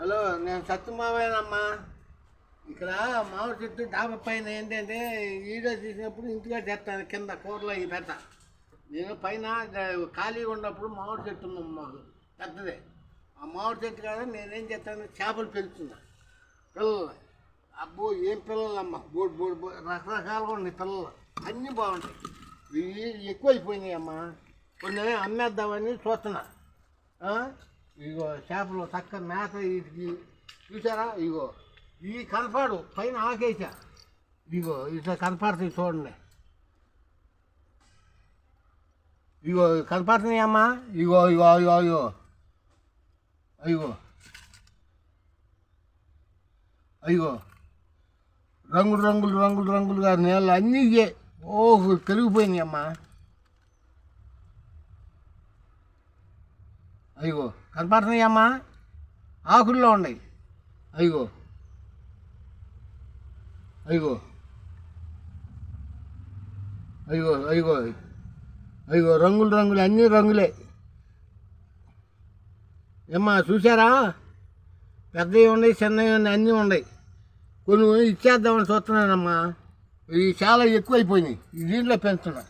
Hello నేను సత్యమావేనమ్మా ఇక్కడ మామిడి చెట్టు డాబా పైన ఏంటంటే వీడియో తీసినప్పుడు ఇంటిగా చేస్తాను కింద కూరలో ఈ పెద్ద. నేను పైన ఖాళీగా ఉన్నప్పుడు మామిడి చెట్టు ఉంది మాకు పెద్దదే. ఆ మామిడి చెట్టు కాదు నేనేం చేస్తాను చేపలు పెంచుతున్నా. పిల్లలు అబ్బో ఏం పిల్లలమ్మ? బోడు బోడు రకరకాలుగా ఉన్నాయి పిల్లలు. అన్నీ బాగుంటాయి. ఇవి ఎక్కువైపోయినాయి అమ్మా కొన్ని అమ్మేద్దామని చూస్తున్నా. ఇగో చేపలు చక్క మేత వీటికి చూసారా ఇగో ఈ కనపాడు పైన ఆకేసా ఇగో ఇట్లా కనపడుతుంది చూడండి. ఇగో కనపడుతున్నాయి అమ్మా. ఇగో ఇగో ఇగో ఇగో. అయ్యో అయ్యో రంగులు రంగులు రంగులు రంగులుగా నీళ్ళు అన్నీ ఓ ఓహో పెరిగిపోయినాయి అమ్మా. అయ్యో కనపడుతున్నాయి అమ్మా ఆకుల్లో ఉన్నాయి. అయ్యో. అయ్యో. అయ్యో అయ్యో. అయ్యో రంగులు రంగులు అన్నీ రంగులే. ఏమ్మా చూసారా పెద్దవి ఉన్నాయి చిన్నవి ఉన్నాయి అన్నీ ఉన్నాయి. కొన్ని ఇచ్చేద్దామని చూస్తున్నానమ్మా. ఇవి చాలా ఎక్కువైపోయినాయి. దీంట్లో పెంచుతున్నా.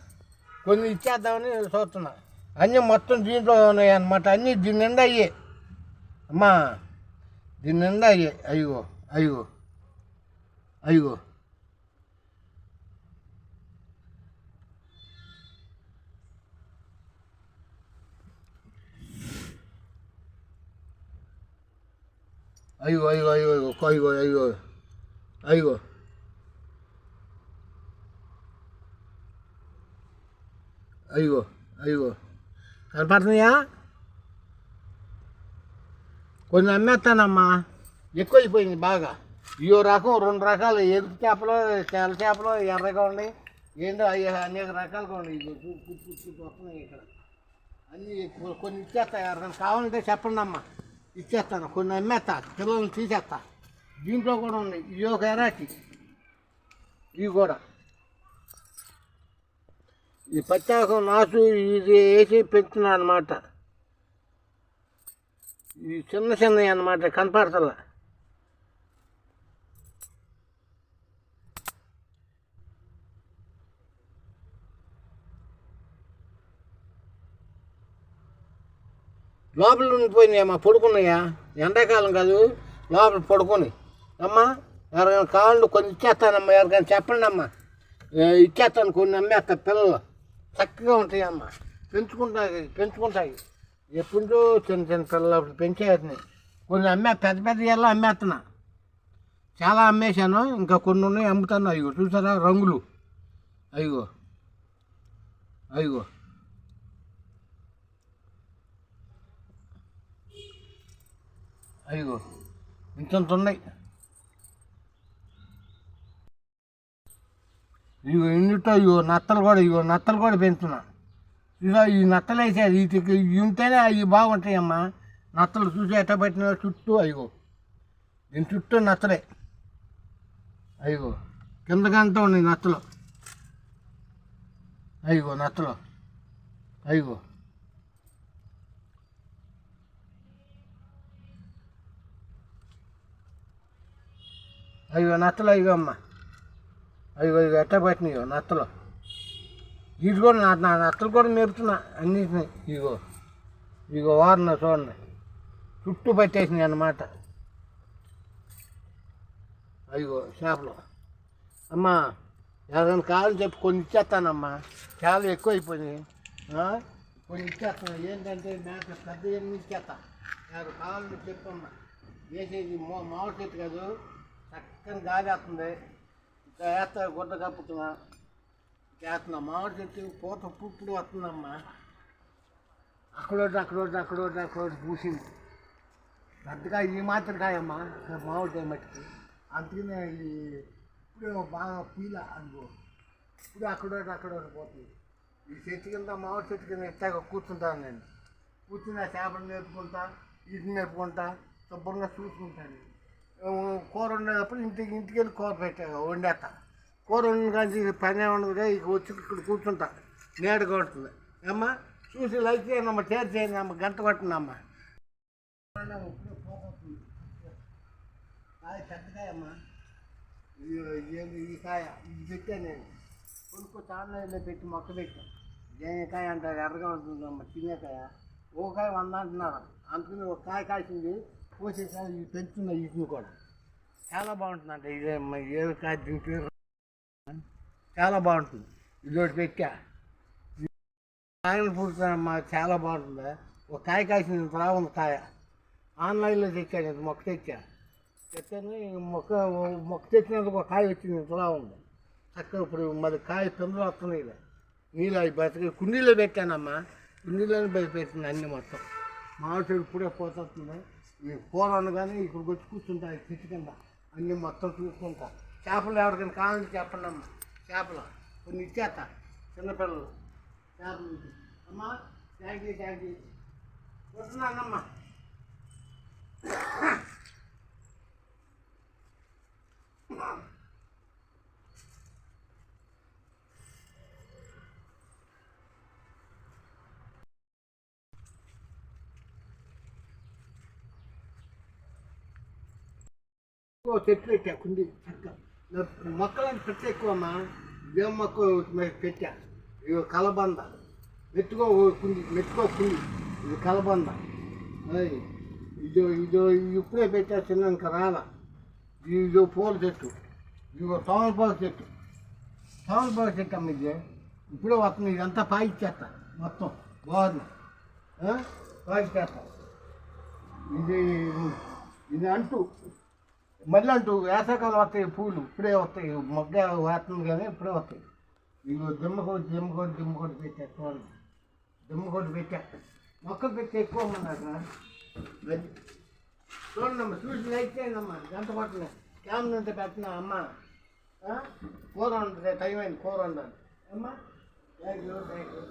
కొన్ని ఇచ్చేద్దామని చూస్తున్నా. అన్నీ మొత్తం దీంట్లో ఉన్నాయి అన్నమాట అన్నీ దీని నిండా అయ్యే అమ్మా దీని నిండా అయ్యే అయ్యో అయ్యో అయ్యో అయ్యో అయ్యో అయ్యో అయ్యో అయ్యో అయ్యో అయ్యో అయ్యో కనపడుతున్నాయా? కొన్ని అమ్మేస్తానమ్మా ఎక్కువైపోయింది బాగా. ఇయో రకం రెండు రకాలు ఎరుపు చేపలు తెల్ల చేపలు ఎర్రగా ఉన్నాయి. ఏంటో అవి అనేక రకాలుగా ఉన్నాయి. వస్తున్నాయి ఇక్కడ. అన్నీ కొన్ని ఇచ్చేస్తా ఎవరికైనా కావాలంటే చెప్పండి అమ్మా. ఇచ్చేస్తాను. కొన్ని అమ్మేస్తా పిల్లల్ని తీసేస్తా. దీంట్లో కూడా ఉన్నాయి. ఇది ఒక ఎరాటి ఇవి కూడా. ఈ పచ్చాకం నాసు ఇది వేసి పెంచుతున్నా అనమాట ఈ చిన్న చిన్నవి అన్నమాట కనపడతల. లోపల ఉండిపోయినాయమ్మా పడుకున్నాయా? ఎండాకాలం కాదు లోపల పడుకొని. అమ్మా ఎవరికైనా కావాలంటే కొన్ని ఇచ్చేస్తానమ్మా ఎవరికైనా చెప్పండి అమ్మా ఇచ్చేస్తాను కొన్ని అమ్మేస్తా పిల్లలు. చక్కగా ఉంటాయి అమ్మ. పెంచుకుంటాయి పెంచుకుంటాయి. ఎప్పుడో చిన్న చిన్న పిల్లలు అప్పుడు పెంచేయాలని కొన్ని అమ్మే పెద్ద పెద్ద ఎల్లో అమ్మేస్తున్నా. చాలా అమ్మేశాను. ఇంకా కొన్ని ఉన్నాయి అమ్ముతాను. అయ్యో చూసారా రంగులు. అయ్యో అయ్యో. అయ్యో ఇంతంత ఉన్నాయి. ఇగో ఇందుతో ఇగో నత్తలు కూడా ఇగో నత్తలు కూడా పెంచుతున్నా. ఇగో ఈ నత్తలు వేసేది వీటికి ఇవి ఉంటేనే అవి బాగుంటాయమ్మా. నత్తలు చూసి ఎట్ట పెట్టిన చుట్టూ అయ్యో. దీని చుట్టూ నత్తలే. అయ్యో కిందకంతా ఉన్నాయి నత్తలు. అయ్యో నత్తలు. అయ్యో. అయ్యో నత్తలు అయ్యో అమ్మా. అయ్యో అవి ఎట్ట పట్టినాయో నత్తలు. వీటి కూడా నా నా నత్తలు కూడా మేపుతున్నా అన్నిటిని. ఇగో ఇగో వారిన చూడండి. చుట్టూ పట్టేసినాయి అన్నమాట. అయ్యో చేపలు. అమ్మా ఎవరైనా కావాలని చెప్పి కొన్ని ఇచ్చేస్తానమ్మా చాలా ఎక్కువ అయిపోయినాయి కొన్ని ఇచ్చేస్తాను ఏంటంటే మేక పెద్ద ఎన్ని ఇచ్చేస్తా ఎవరు కావాలని చెప్పమ్మా. వేసేది మో మామిడి చెట్టు కాదు. చక్కని గాలి వస్తుంది. ఇంకా గుడ్డ కప్పుతున్నా వేస్తున్నా మామిడి చెట్టు పూత పుప్పుడు వస్తుందమ్మా. అక్కడోటి అక్కడోటి అక్కడోటి అక్కడోటి పూసింది. పెద్దగా ఈ మాత్రం కాయమ్మా మామిడి కాయ మట్టికి. అందుకనే ఈ ఇప్పుడు బాగా పీల అనుకో ఇప్పుడు అక్కడోటి అక్కడోటి పోతుంది. ఈ చెట్టు కింద మామిడి చెట్టు కింద ఎట్టాగా కూర్చుంటాను నేను. కూర్చుని ఆ చేపలు నేర్పుకుంటా వీటిని నేర్పుకుంటా శుభ్రంగా చూసుకుంటాను కూర ఉండేటప్పుడు ఇంటికి ఇంటికి వెళ్ళి కూర పెట్టా వండేస్తా. కూర వండిన కానీ పని ఉండదుగా ఇక వచ్చి ఇక్కడ కూర్చుంటా. నేడుగా ఉంటుంది అమ్మ చూసి లైక్ చేయండి అమ్మ షేర్ చేయండి అమ్మ గంట కొట్టండి అమ్మ. కాయ పెద్దకాయ అమ్మా. ఈ కాయ? ఇది పెట్టాను నేను. కొనుక్కొచ్చి ఆన్లైన్లో పెట్టి మొక్క పెట్టాను దేనికాయ అంటారు? ఎర్రగా ఉంటుంది అమ్మ తినేకాయ ఓ కాయ వంద అంటున్నారు. అందుకని ఒక కాయ కాసింది. పోసేసారి ఇవి పెంచుతున్న వీటిని కూడా. చాలా బాగుంటుందంట ఇదే అమ్మా ఏ కాయ దీని పేరు చాలా బాగుంటుంది. ఇదోటి పెట్టా. కాయలు పుడుతుందమ్మా చాలా బాగుంటుంది? ఒక కాయ కాసింది రావుంది ఉంది కాయ. ఆన్లైన్లో తెచ్చాను ఇంత మొక్క తెచ్చా. తెచ్చాను మొక్క మొక్క తెచ్చినందుకు ఒక కాయ వచ్చింది ఇంతలా ఉంది. చక్కగా ఇప్పుడు మరి కాయ తొందర వస్తున్నాయి ఇలా. నీళ్ళు అవి బతికి కుండీలో పెట్టానమ్మా. కుండీలోనే బయట పెట్టింది అన్ని మొత్తం. మామిడి చెడు ఇప్పుడే పోతుంది పోరాను కానీ ఇక్కడికి వచ్చి కూర్చుంటా చెట్టు కింద. అన్నీ మొత్తం చూసుకుంటా. చేపలు ఎవరికైనా కావాలని చెప్పండి అమ్మ. చేపలు. కొన్ని ఇచ్చేస్తా. చిన్నపిల్లలు. చేపలు అమ్మా థ్యాంక్ యూ థ్యాంక్ యూ వస్తున్నానమ్మా. ఓ చెట్టు పెట్టా కుండి చక్క. మొక్కలని పెట్ట ఎక్కువమ్మా ఇదేం మొక్క పెట్టా. ఇవి కలబంద. మెట్టుకో కుంది కుండి మెట్టుకో కుండి ఇది కలబంద. ఇదో ఇదో ఇది ఇప్పుడే పెట్టా చిన్న ఇంకా రాలా. ఇదో పూల చెట్టు. ఇదిగో తోమలపాకు చెట్టు. తోమలపాకు చెట్టు అమ్మ ఇది. ఇప్పుడే వస్తుంది ఇదంతా పాయిచ్చేస్తా మొత్తం బాగుంది. పాయిచ్చేస్తా ఇది ఇది అంటూ. మళ్ళీ అంటూ వేసవికాలం వస్తాయి పూలు ఇప్పుడే వస్తాయి. మొగ్గ వేస్తుంది కానీ ఇప్పుడే వస్తాయి. ఇవి దిమ్మకోటి దిమ్మకోటి దిమ్మకోటి పెట్టా చూడండి. దిమ్మకోటి పెట్టా. మొక్క పెట్టి ఎక్కువ నాకు అది చూడండి చూసి లైక్ చేయండి అమ్మ. గంట పట్టిన క్యామ్ అంతా పెట్టిన అమ్మ. కూర ఉంటుంది టైం అయింది కూర ఉండాలి అమ్మా థ్యాంక్ యూ థ్యాంక్ యూ